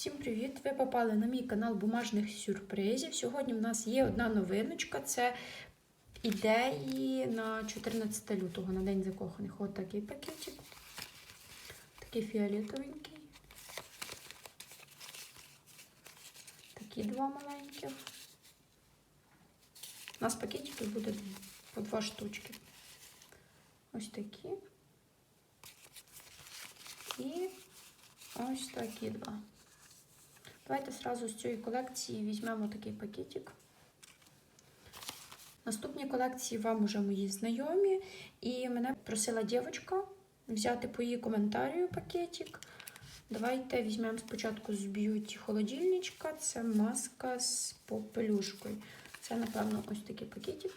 Всім привіт! Ви попали на мій канал бумажних сюрпризів. Сьогодні в нас є одна новиночка. Це ідеї на 14 лютого, на День закоханих. Ось такий пакетик. Такий фіолетовенький. Такі два маленьких. У нас пакетиків буде по два штучки. Ось такі. І ось такі два. Давайте сразу з цієї колекції візьмемо такий пакетик. Наступні колекції вам уже мої знайомі. І мене просила дівчинка взяти по її коментарю пакетик. Давайте візьмемо спочатку з б'юті холодильничка. Це маска з попелюшкою. Це, напевно, ось такий пакетик.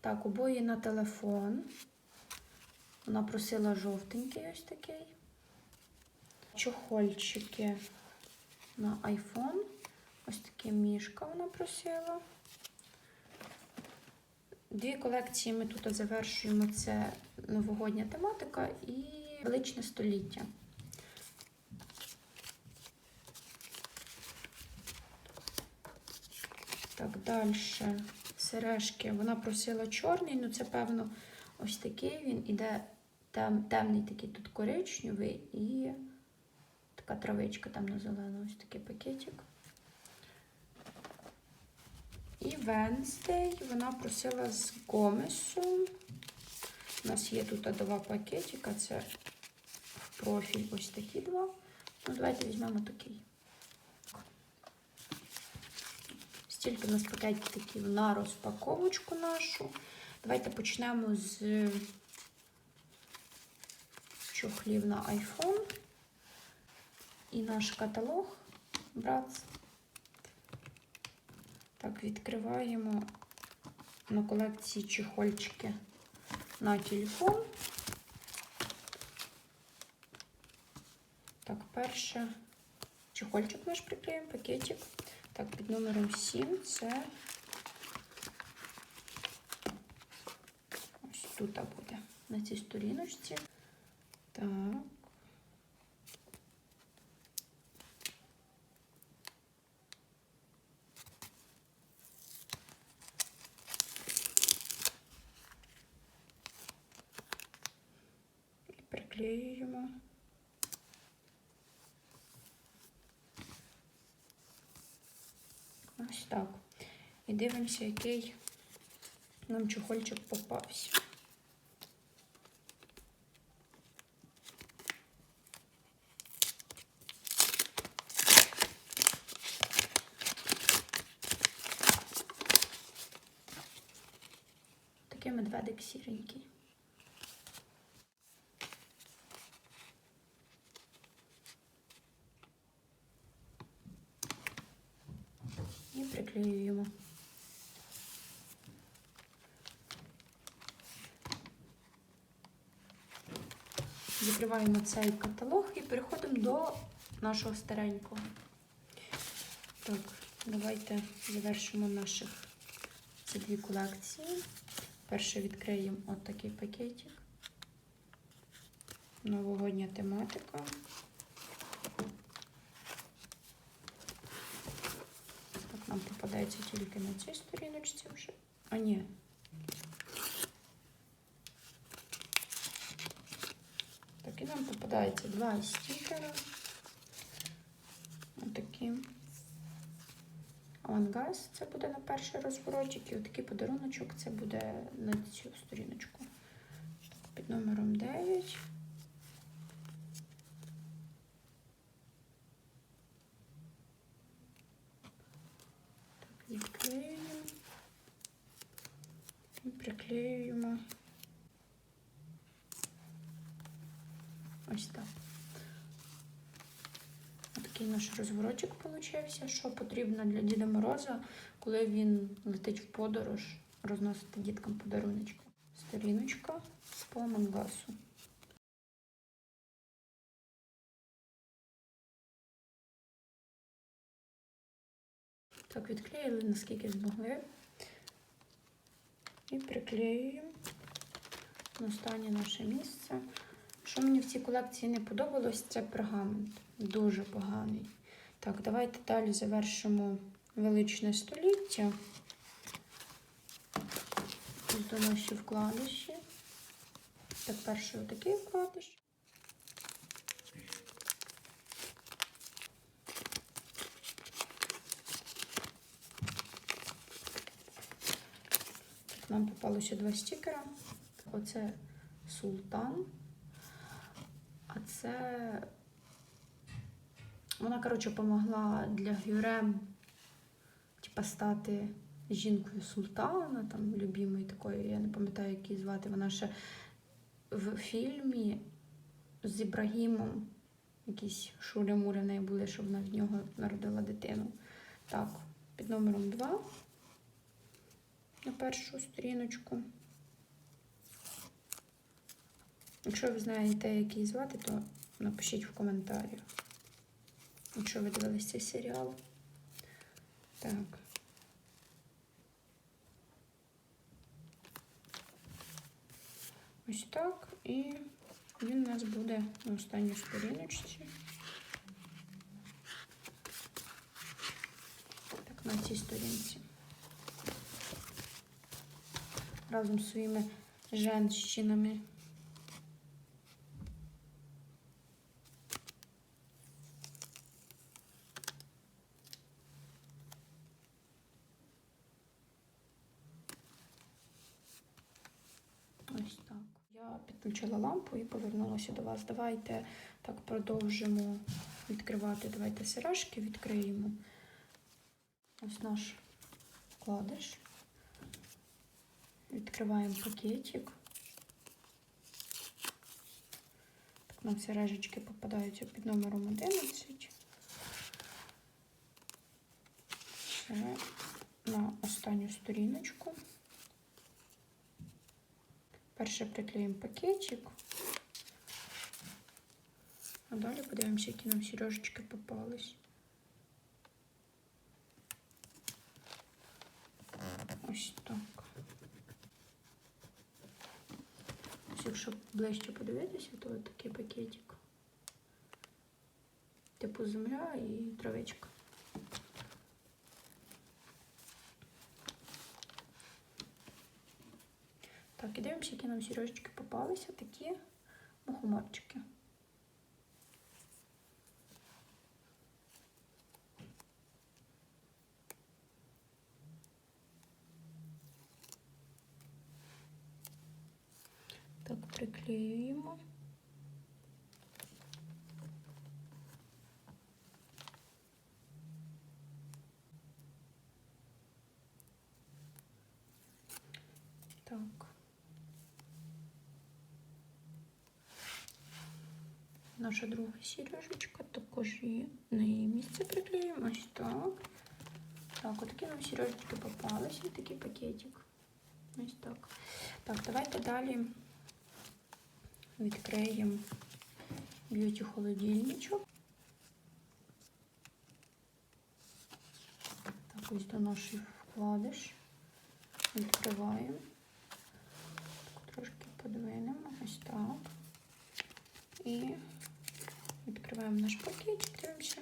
Так, обоє на телефон. Вона просила жовтенький ось такий. Чохольчики на iPhone. Ось такі мішка вона просила. Дві колекції ми тут завершуємо: це новогодня тематика і величне століття. Так, далі сережки. Вона просила чорний, ну це, певно, ось такий він іде темний такий тут коричневий і така травичка темно-зелена, ось такий пакетик. І Венстей вона просила з гомесу. У нас є тут два пакетика, це в профіль ось такі два. Ну, давайте візьмемо такий. Стільки у нас пакетиків на розпаковочку нашу. Давайте почнемо з чохлів на iPhone. І наш каталог Братс. Так, відкриваємо на колекції чехольчики на телефон. Так, перше чехольчик наш приклеїмо, пакетик. Так, під номером 7 це ось тут буде на цій сторіночці. Приклеюємо. Ось так. І дивимося, який нам чохольчик попався. Такий медведик сіренький. І приклеюємо. Закриваємо цей каталог і переходимо до нашого старенького. Так, давайте завершимо наших ці дві колекції. Перше відкриємо от такий пакетик. Новогодня тематика. Так, нам попадається тільки на цій сторіночці вже. А ні. Так, і нам попадається два стікера. Отакі. Авангаз це буде на перший розворотик, і отакий подаруночок це буде на цю сторіночку. Під номером 9. Так, відклеюємо і приклеюємо. Ось так. Такий наш розворотик получився, що потрібно для Діда Мороза, коли він летить в подорож, розносити діткам подаруночку. Сторіночка по мангасу. Так, відклеїли, наскільки змогли. І приклеюємо на останнє наше місце. Що мені в цій колекції не подобалось, це пергамент. Дуже поганий. Так, давайте далі завершимо величне століття. Тут наші вкладиші. Так, перший отакий вкладиш. Нам попалося два стікера. Оце султан. А це вона, коротше, допомогла для Гюрем типа, стати жінкою султана, там, любимої такої, я не пам'ятаю, як її звати. Вона ще в фільмі з Ібрагімом якісь шуля-муля в неї були, що вона від нього народила дитину. Так, під номером 2 на першу сторіночку. Якщо ви знаєте, як її звати, то напишіть в коментарях. Якщо ви дивились цей серіал. Так. Ось так. І він у нас буде на останній сторіночці. Так, на цій сторінці. Разом з своїми женщинами. Ось так. Я підключила лампу і повернулася до вас. Давайте так продовжимо відкривати. Давайте сиражки відкриємо. Ось наш вкладиш. Відкриваємо пакетик. Так, нам сережечки попадаються під номером 11. Це на останню сторіночку. Перше приклеїмо пакетик. А далі подивимося, які нам сережечки попались. Ось так. Ось Якщо ближче подивитися, то такий пакетик. Типу земля і травичка. Так, і дивимося, які нам сережечки попалися, такі мухоморчики. приклеюємо. Так. Наша друга сережечка також її на її місце приклеїмо. Ось так. Так, отакі нам сережечки попалися, такий пакетик. Ось так. Так, давайте далі відкриємо б'юті холодильничок. Так, ось до нашої вкладиш. Відкриваємо. Трошки подвинемо. Ось так. І відкриваємо наш пакетик, дивимося.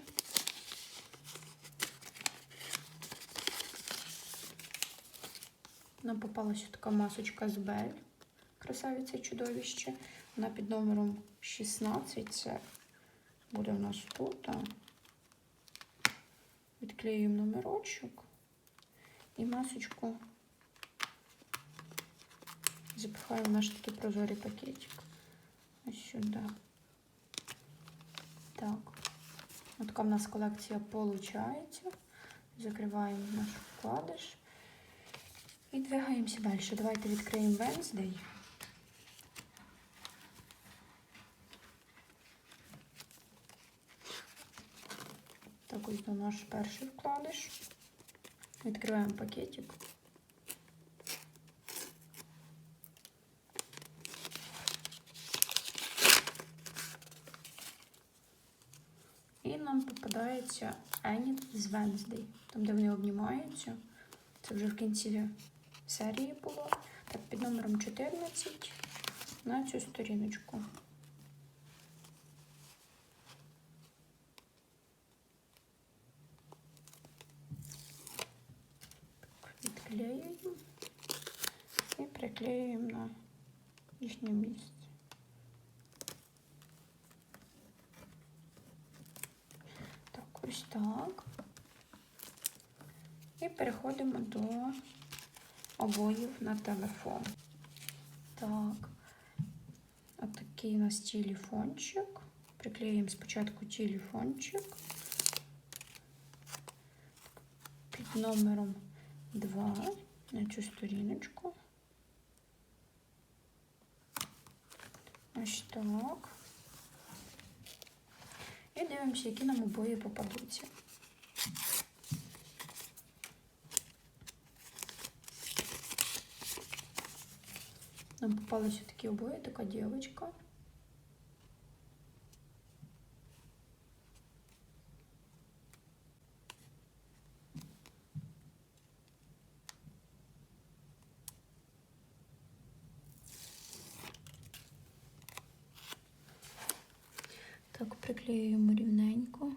Нам попалася така масочка з Бель. Красавиця чудовище. Вона під номером 16. Це буде у нас тут. Відклеюємо номерочок і масочку запихаємо наш такий прозорий пакетик. Ось сюди. Так. Ось така в нас колекція виходить. Закриваємо наш вкладиш. І двигаємося далі. Давайте відкриємо Wednesday. Так, ось наш перший вкладиш. Відкриваємо пакетик. І нам попадається Еніт з Wednesday, там, де вони обнімаються. Це вже в кінці серії було. Так, під номером 14 на цю сторіночку. Приклеюємо на їхнє місце. Так, ось так. І переходимо до обоїв на телефон. Так, отакий у нас телефончик. Приклеїмо спочатку телефончик під номером 2 на цю сторіночку. Ось так. І дивимося, які нам обої попадуться. Нам попалися такі обої, така дівчинка. Так, приклеюємо рівненько.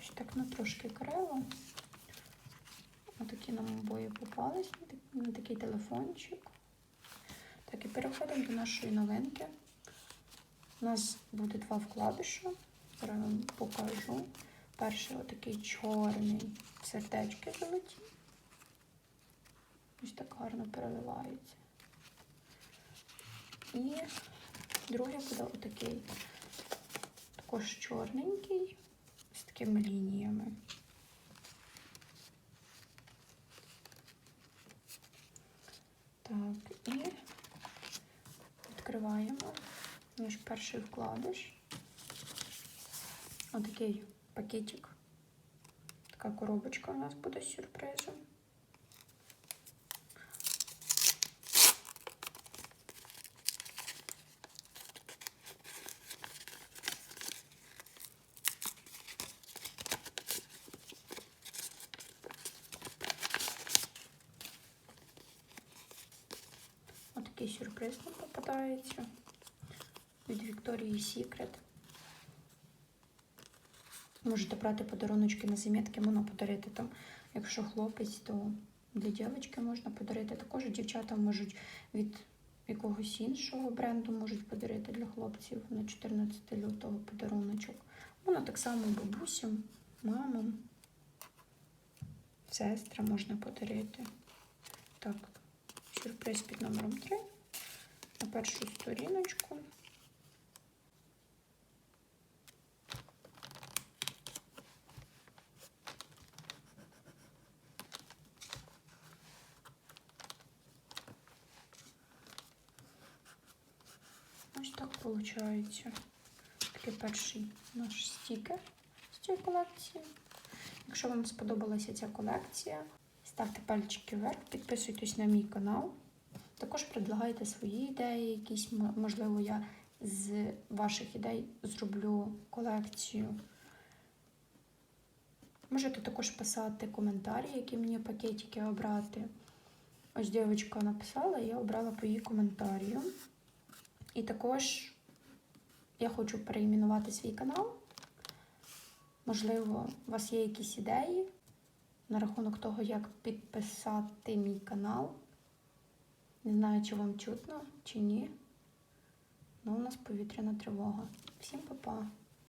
Ось так на трошки криво. Отакі нам обої попались на такий телефончик. Так, і переходимо до нашої новинки. У нас буде два вкладиші. Вам покажу. Перший отакий чорний сердечки золоті. Ось так гарно переливається. І другий буде отакий також чорненький з такими лініями. Так, і відкриваємо наш перший вкладиш. Отакий пакетик. Така коробочка у нас буде з сюрпризом. Отакий сюрприз нам попадається від Вікторії Сікрет. Можете брати подаруночки на замітки, можна подарити там, якщо хлопець, то для дівчинки можна подарити. Також дівчата можуть від якогось іншого бренду можуть подарити для хлопців на 14 лютого подаруночок. Воно так само бабусям, мамам, сестрам можна подарити. Так, сюрприз під номером 3 на першу сторіночку. Ось так виходить. Такий перший наш стікер з цієї колекції. Якщо вам сподобалася ця колекція, ставте пальчики вверх, підписуйтесь на мій канал. Також предлагайте свої ідеї, якісь, можливо, я з ваших ідей зроблю колекцію. Можете також писати коментарі, які мені пакетики обрати. Ось дівчинка написала, я обрала по її коментарю. І також я хочу переіменувати свій канал. Можливо, у вас є якісь ідеї на рахунок того, як підписати мій канал. Не знаю, чи вам чутно, чи ні. Ну, у нас повітряна тривога. Всім па-па!